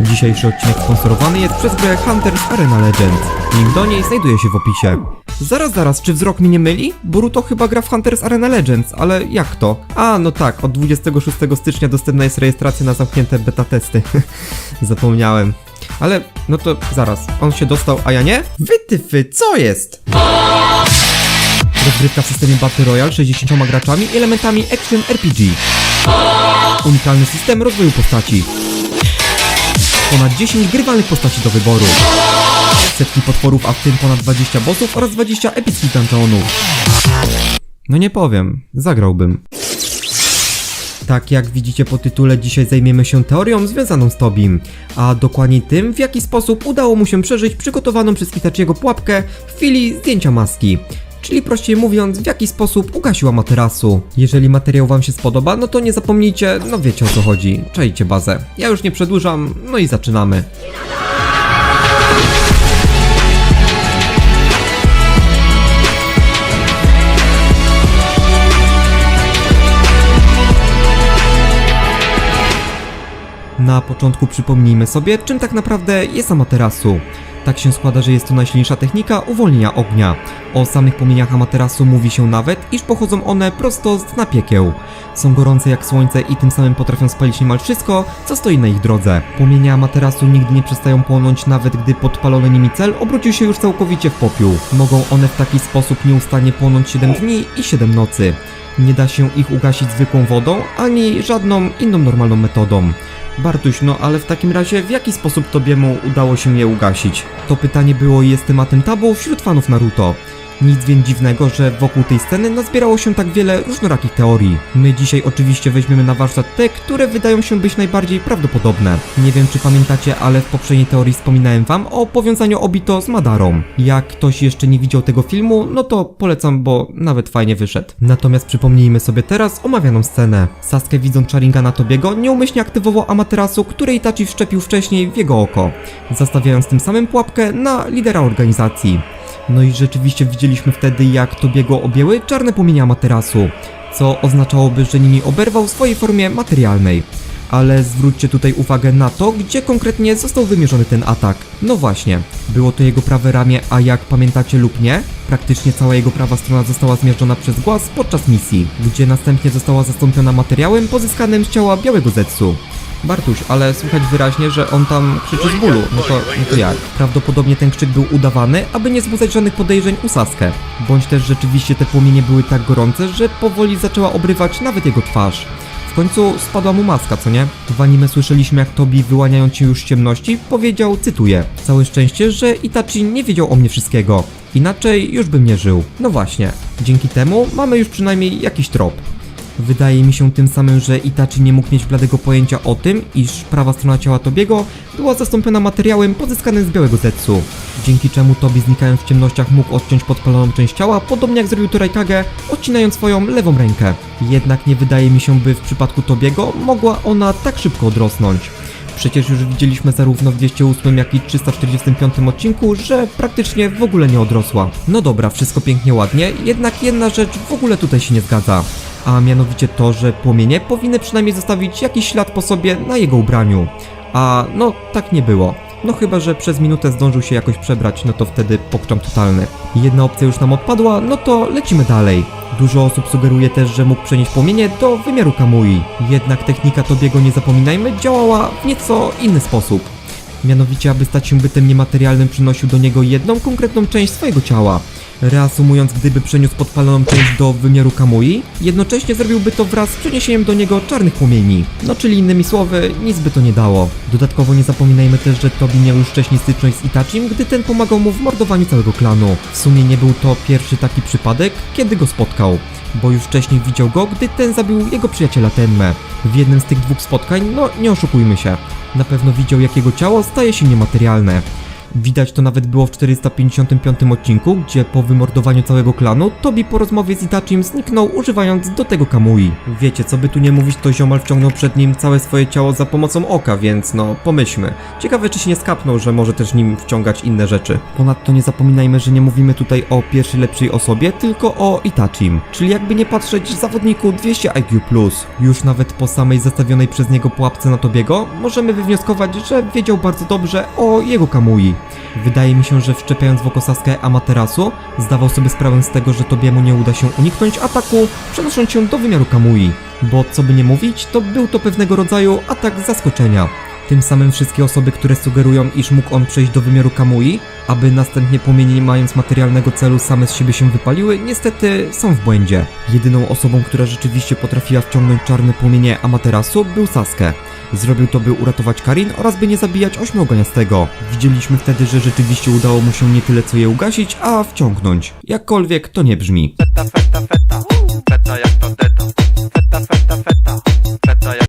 Dzisiejszy odcinek sponsorowany jest przez grę Hunters Arena Legends. Link do niej znajduje się w opisie. Zaraz, zaraz, czy wzrok mi nie myli? Boruto chyba gra w Hunters Arena Legends, ale jak to? A, no tak, od 26 stycznia dostępna jest rejestracja na zamknięte beta testy. Zapomniałem. Ale, no to zaraz, on się dostał, a ja nie? Wytyfy, co jest? Rozgrywka w systemie Battle Royale 60 graczami i elementami Action RPG. Unikalny system rozwoju postaci. Ponad 10 grywalnych postaci do wyboru. Setki potworów, a w tym ponad 20 bossów oraz 20 epickich dungeonów. No nie powiem, zagrałbym. Tak jak widzicie po tytule, dzisiaj zajmiemy się teorią związaną z Tobim, a dokładniej tym, w jaki sposób udało mu się przeżyć przygotowaną przez Itachiego pułapkę w chwili zdjęcia maski. Czyli prościej mówiąc, w jaki sposób ugasiła materasu. Jeżeli materiał wam się spodoba, no to nie zapomnijcie, no wiecie o co chodzi, czajcie bazę. Ja już nie przedłużam, no i zaczynamy. Na początku przypomnijmy sobie, czym tak naprawdę jest Amaterasu. Tak się składa, że jest to najsilniejsza technika uwolnienia ognia. O samych płomieniach Amaterasu mówi się nawet, iż pochodzą one prosto z dna piekieł. Są gorące jak słońce i tym samym potrafią spalić niemal wszystko, co stoi na ich drodze. Płomienie Amaterasu nigdy nie przestają płonąć, nawet gdy podpalony nimi cel obrócił się już całkowicie w popiół. Mogą one w taki sposób nieustannie płonąć 7 dni i 7 nocy. Nie da się ich ugasić zwykłą wodą, ani żadną inną normalną metodą. Bartuś, no ale w takim razie w jaki sposób Tobiemu udało się je ugasić? To pytanie było i jest tematem tabu wśród fanów Naruto. Nic więc dziwnego, że wokół tej sceny nazbierało się tak wiele różnorakich teorii. My dzisiaj oczywiście weźmiemy na warsztat te, które wydają się być najbardziej prawdopodobne. Nie wiem czy pamiętacie, ale w poprzedniej teorii wspominałem wam o powiązaniu Obito z Madarą. Jak ktoś jeszcze nie widział tego filmu, no to polecam, bo nawet fajnie wyszedł. Natomiast przypomnijmy sobie teraz omawianą scenę. Sasuke widząc Sharingana Tobiego nieumyślnie aktywował Amaterasu, który Itachi wszczepił wcześniej w jego oko, zastawiając tym samym pułapkę na lidera organizacji. No i rzeczywiście widzieliśmy wtedy, jak Tobiego objęły czarne płomienie Amaterasu, co oznaczałoby, że nimi oberwał w swojej formie materialnej. Ale zwróćcie tutaj uwagę na to, gdzie konkretnie został wymierzony ten atak. No właśnie, było to jego prawe ramię, a jak pamiętacie lub nie, praktycznie cała jego prawa strona została zmierzona przez głaz podczas misji, gdzie następnie została zastąpiona materiałem pozyskanym z ciała białego Zetsu. Bartuś, ale słychać wyraźnie, że on tam krzyczy z bólu. No to, no to jak? Prawdopodobnie ten krzyk był udawany, aby nie wzbudzać żadnych podejrzeń u Sasuke. Bądź też rzeczywiście te płomienie były tak gorące, że powoli zaczęła obrywać nawet jego twarz. W końcu spadła mu maska, co nie? W anime słyszeliśmy jak Tobi, wyłaniając się już z ciemności, powiedział, cytuję Całe szczęście, że Itachi nie wiedział o mnie wszystkiego. Inaczej już bym nie żył. No właśnie. Dzięki temu mamy już przynajmniej jakiś trop. Wydaje mi się tym samym, że Itachi nie mógł mieć bladego pojęcia o tym, iż prawa strona ciała Tobiego była zastąpiona materiałem pozyskanym z białego Zetsu, dzięki czemu Tobi znikając w ciemnościach mógł odciąć podpaloną część ciała, podobnie jak zrobił to Raikage, odcinając swoją lewą rękę. Jednak nie wydaje mi się, by w przypadku Tobiego mogła ona tak szybko odrosnąć. Przecież już widzieliśmy zarówno w 208 jak i 345 odcinku, że praktycznie w ogóle nie odrosła. No dobra, wszystko pięknie ładnie, jednak jedna rzecz w ogóle tutaj się nie zgadza. A mianowicie to, że płomienie powinny przynajmniej zostawić jakiś ślad po sobie na jego ubraniu. A no, tak nie było. No chyba, że przez minutę zdążył się jakoś przebrać, no to wtedy pokczam totalny. Jedna opcja już nam odpadła, no to lecimy dalej. Dużo osób sugeruje też, że mógł przenieść płomienie do wymiaru Kamui. Jednak technika Tobiego, nie zapominajmy, działała w nieco inny sposób. Mianowicie, aby stać się bytem niematerialnym, przynosił do niego jedną konkretną część swojego ciała. Reasumując, gdyby przeniósł podpaloną część do wymiaru Kamui, jednocześnie zrobiłby to wraz z przeniesieniem do niego czarnych płomieni. No czyli innymi słowy, nic by to nie dało. Dodatkowo nie zapominajmy też, że Tobi miał już wcześniej styczność z Itachim, gdy ten pomagał mu w mordowaniu całego klanu. W sumie nie był to pierwszy taki przypadek, kiedy go spotkał bo już wcześniej widział go, gdy ten zabił jego przyjaciela Tenme. W jednym z tych dwóch spotkań, no nie oszukujmy się, na pewno widział jak jego ciało staje się niematerialne. Widać to nawet było w 455 odcinku, gdzie po wymordowaniu całego klanu, Tobi po rozmowie z Itachim zniknął używając do tego Kamui. Wiecie, co by tu nie mówić, to ziomal wciągnął przed nim całe swoje ciało za pomocą oka, więc no, pomyślmy. Ciekawe, czy się nie skapnął, że może też nim wciągać inne rzeczy. Ponadto nie zapominajmy, że nie mówimy tutaj o pierwszej lepszej osobie, tylko o Itachim, czyli jakby nie patrzeć zawodniku 200 IQ+. Już nawet po samej zastawionej przez niego pułapce na Tobiego, możemy wywnioskować, że wiedział bardzo dobrze o jego Kamui. Wydaje mi się, że wszczepiając w oko Sasuke Amaterasu, zdawał sobie sprawę z tego, że Tobiemu nie uda się uniknąć ataku, przenosząc się do wymiaru Kamui. Bo co by nie mówić, to był to pewnego rodzaju atak zaskoczenia. Tym samym wszystkie osoby, które sugerują, iż mógł on przejść do wymiaru Kamui, aby następnie płomienie nie mając materialnego celu same z siebie się wypaliły, niestety są w błędzie. Jedyną osobą, która rzeczywiście potrafiła wciągnąć czarne płomienie Amaterasu był Sasuke. Zrobił to, by uratować Karin oraz by nie zabijać ośmioganiastego. Widzieliśmy wtedy, że rzeczywiście udało mu się nie tyle co je ugasić, a wciągnąć. Jakkolwiek to nie brzmi. Feta, feta, feta, feta jak. Feta, feta, feta, feta jak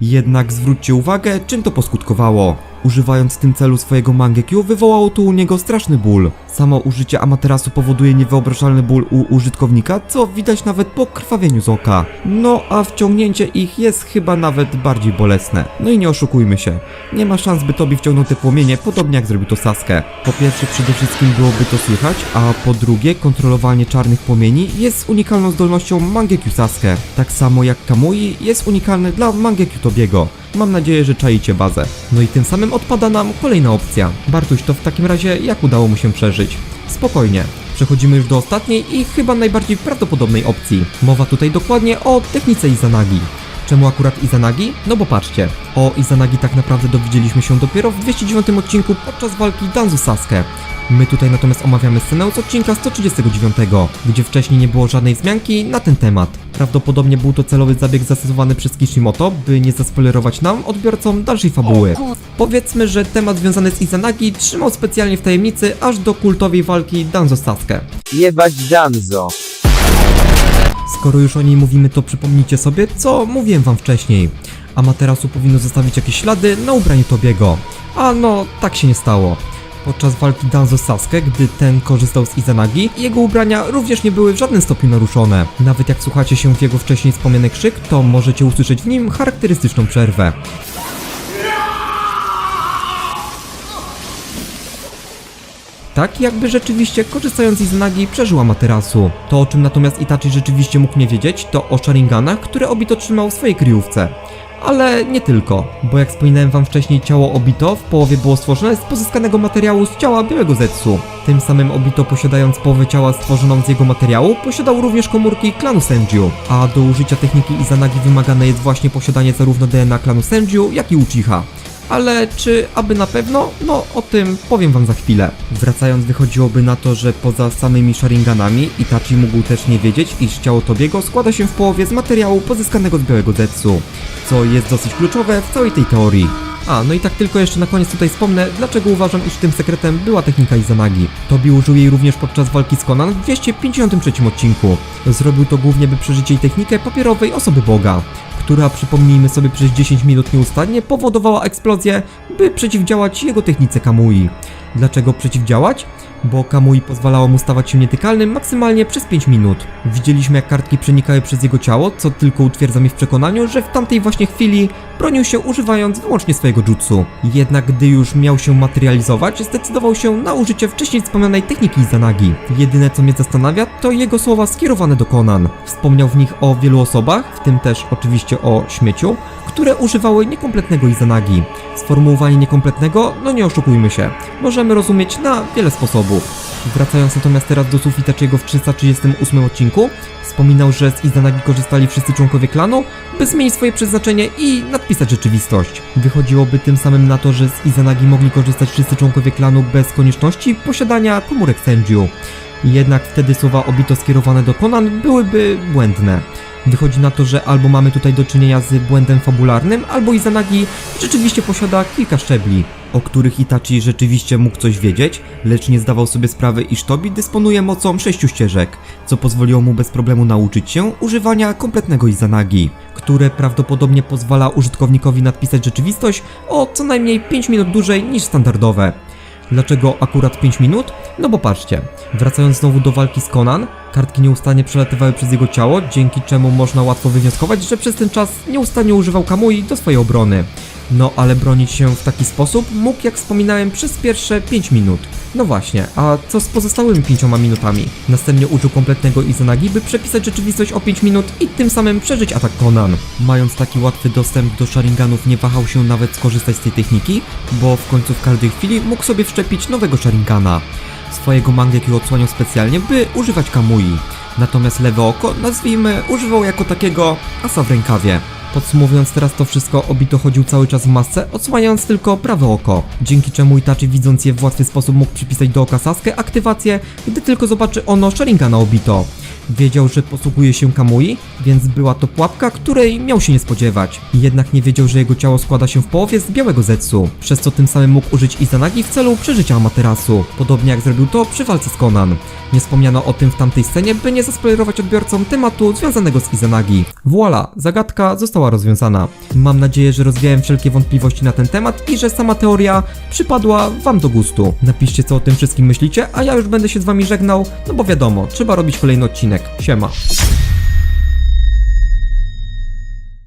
Jednak zwróćcie uwagę, czym to poskutkowało. Używając w tym celu swojego Mangekyu, wywołało to u niego straszny ból. Samo użycie Amaterasu powoduje niewyobrażalny ból u użytkownika, co widać nawet po krwawieniu z oka. No a wciągnięcie ich jest chyba nawet bardziej bolesne. No i nie oszukujmy się, nie ma szans by Tobi wciągnął te płomienie, podobnie jak zrobił to Sasuke. Po pierwsze przede wszystkim byłoby to słychać, a po drugie kontrolowanie czarnych płomieni jest unikalną zdolnością Mangekyu Sasuke. Tak samo jak Kamui jest unikalny dla Mangekyu Tobiego. Mam nadzieję, że czaicie bazę. No i tym samym odpada nam kolejna opcja. Bartuś, to w takim razie jak udało mu się przeżyć? Spokojnie. Przechodzimy już do ostatniej i chyba najbardziej prawdopodobnej opcji. Mowa tutaj dokładnie o technice Izanagi. Czemu akurat Izanagi? No bo patrzcie, o Izanagi tak naprawdę dowiedzieliśmy się dopiero w 209 odcinku podczas walki Danzu Sasuke. My tutaj natomiast omawiamy scenę z odcinka 139, gdzie wcześniej nie było żadnej wzmianki na ten temat. Prawdopodobnie był to celowy zabieg zastosowany przez Kishimoto, by nie zaspoilerować nam, odbiorcom, dalszej fabuły. Powiedzmy, że temat związany z Izanagi trzymał specjalnie w tajemnicy aż do kultowej walki Danzo Sasuke. Jebać Danzo. Skoro już o niej mówimy, to przypomnijcie sobie, co mówiłem wam wcześniej. Amaterasu powinno zostawić jakieś ślady na ubraniu Tobiego. A no, tak się nie stało. Podczas walki Danzo Sasuke, gdy ten korzystał z Izanagi, jego ubrania również nie były w żadnym stopniu naruszone. Nawet jak słuchacie się w jego wcześniej wspomniany krzyk, to możecie usłyszeć w nim charakterystyczną przerwę. Tak jakby rzeczywiście korzystając z Izanagi przeżyła Materasu. To o czym natomiast Itachi rzeczywiście mógł nie wiedzieć to o Sharinganach, które Obito trzymał w swojej kryjówce. Ale nie tylko, bo jak wspominałem wam wcześniej ciało Obito w połowie było stworzone z pozyskanego materiału z ciała Białego Zetsu. Tym samym Obito posiadając połowę ciała stworzoną z jego materiału posiadał również komórki klanu Senju, a do użycia techniki Izanagi wymagane jest właśnie posiadanie zarówno DNA klanu Senju, jak i Uchiha. Ale czy aby na pewno? No o tym powiem wam za chwilę. Wracając wychodziłoby na to, że poza samymi Sharinganami Itachi mógł też nie wiedzieć, iż ciało Tobiego składa się w połowie z materiału pozyskanego z Białego Zetsu, co jest dosyć kluczowe w całej tej teorii. A, no i tak tylko jeszcze na koniec tutaj wspomnę, dlaczego uważam, iż tym sekretem była technika Izanagi. Tobi użył jej również podczas walki z Conan w 253 odcinku. Zrobił to głównie, by przeżyć jej technikę papierowej osoby Boga, która, przypomnijmy sobie, przez 10 minut nieustannie powodowała eksplozję, by przeciwdziałać jego technice Kamui. Dlaczego przeciwdziałać? Bo Kamui pozwalało mu stawać się nietykalnym maksymalnie przez 5 minut. Widzieliśmy jak kartki przenikały przez jego ciało, co tylko utwierdza mnie w przekonaniu, że w tamtej właśnie chwili bronił się używając wyłącznie swojego jutsu. Jednak gdy już miał się materializować, zdecydował się na użycie wcześniej wspomnianej techniki Izanagi. Jedyne co mnie zastanawia, to jego słowa skierowane do Conan. Wspomniał w nich o wielu osobach, w tym też oczywiście o śmieciu, które używały niekompletnego Izanagi. Sformułowanie niekompletnego, no nie oszukujmy się, możemy rozumieć na wiele sposobów. Wracając natomiast teraz do słów Itachiego w 338 odcinku, wspominał, że z Izanagi korzystali wszyscy członkowie klanu, by zmienić swoje przeznaczenie i nadpisać rzeczywistość. Wychodziłoby tym samym na to, że z Izanagi mogli korzystać wszyscy członkowie klanu bez konieczności posiadania komórek Senju. Jednak wtedy słowa Obito skierowane do Conan byłyby błędne. Wychodzi na to, że albo mamy tutaj do czynienia z błędem fabularnym, albo Izanagi rzeczywiście posiada kilka szczebli, o których Itachi rzeczywiście mógł coś wiedzieć, lecz nie zdawał sobie sprawy, iż Tobi dysponuje mocą sześciu ścieżek, co pozwoliło mu bez problemu nauczyć się używania kompletnego Izanagi, które prawdopodobnie pozwala użytkownikowi nadpisać rzeczywistość o co najmniej 5 minut dłużej niż standardowe. Dlaczego akurat 5 minut? No bo patrzcie, wracając znowu do walki z Conan, kartki nieustannie przelatywały przez jego ciało, dzięki czemu można łatwo wywnioskować, że przez ten czas nieustannie używał Kamui do swojej obrony. No ale bronić się w taki sposób mógł, jak wspominałem, przez pierwsze 5 minut. No właśnie, a co z pozostałymi 5 minutami? Następnie użył kompletnego Izanagi, by przepisać rzeczywistość o 5 minut i tym samym przeżyć atak Conan. Mając taki łatwy dostęp do Sharinganów nie wahał się nawet skorzystać z tej techniki, bo w końcu w każdej chwili mógł sobie wszczepić nowego Sharingana. Swojego Mangeki odsłaniał specjalnie, by używać Kamui. Natomiast lewe oko, nazwijmy, używał jako takiego asa w rękawie. Podsumowując teraz to wszystko, Obito chodził cały czas w masce, odsłaniając tylko prawe oko, dzięki czemu Itachi widząc je w łatwy sposób mógł przypisać do oka Sasuke aktywację, gdy tylko zobaczy ono Sharingana Obito. Wiedział, że posługuje się Kamui, więc była to pułapka, której miał się nie spodziewać. Jednak nie wiedział, że jego ciało składa się w połowie z białego Zetsu, przez co tym samym mógł użyć Izanagi w celu przeżycia Amaterasu, podobnie jak zrobił to przy walce z Conan. Nie wspomniano o tym w tamtej scenie, by nie zaspoilerować odbiorcom tematu związanego z Izanagi. Voila, zagadka została rozwiązana. Mam nadzieję, że rozwiałem wszelkie wątpliwości na ten temat i że sama teoria przypadła wam do gustu. Napiszcie co o tym wszystkim myślicie, a ja już będę się z wami żegnał, no bo wiadomo, trzeba robić kolejny odcinek. 炫帽。